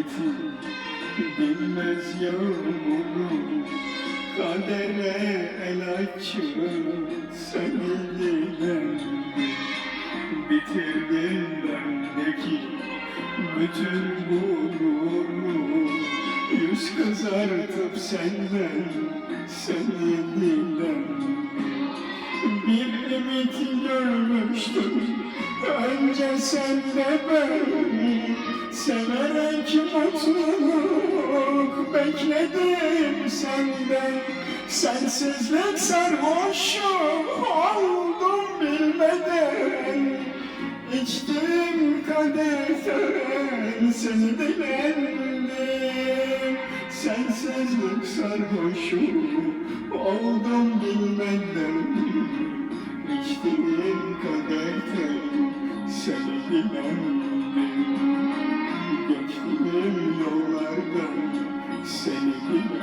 Gözümde hasretin Dinmez yağmuru Kadere el açıp Seni dilendin Bitirdin bendeki Bütün gururu Yüz kızartıp senden Seni dilendin bir ümit görmüştüm Önce sen de ben bekledim senden. Sensizlik sarhoşu oldum bilmeden. İçtim kadehten seni dilendim Sensizlik sarhoşu oldum bilmeden. İçtiğim kadehten seni dilendim Mm-hmm.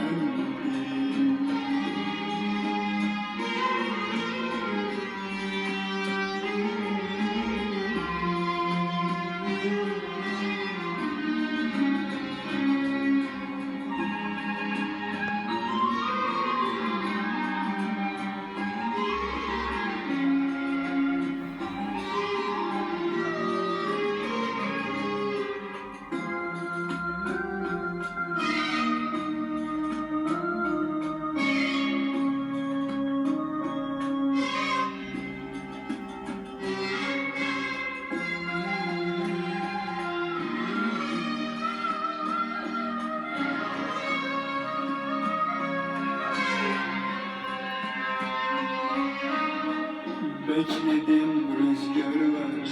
Bekledim rüzgarlar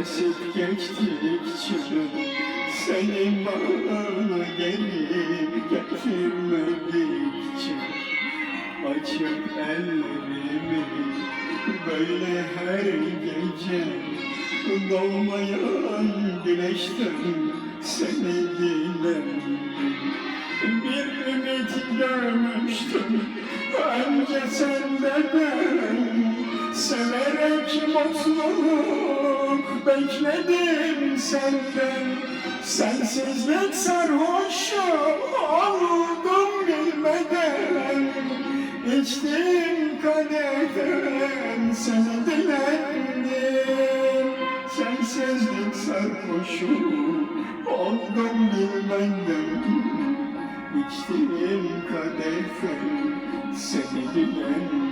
Esip geçtikçe Senin bana gelip getirmedikçe Açıp ellerimi Böyle her gece Doğmayan güneşten Seni dilendim bir ümit görmüştüm. Önce sen de ben Severek mutluluk bekledim senden. Sensizlik sarhoşu oldum bilmeden. İçtim kadehten seni dilendim. Sensizlik sarhoşu oldum bilmeden. İçtiğim kadehten seni dilendim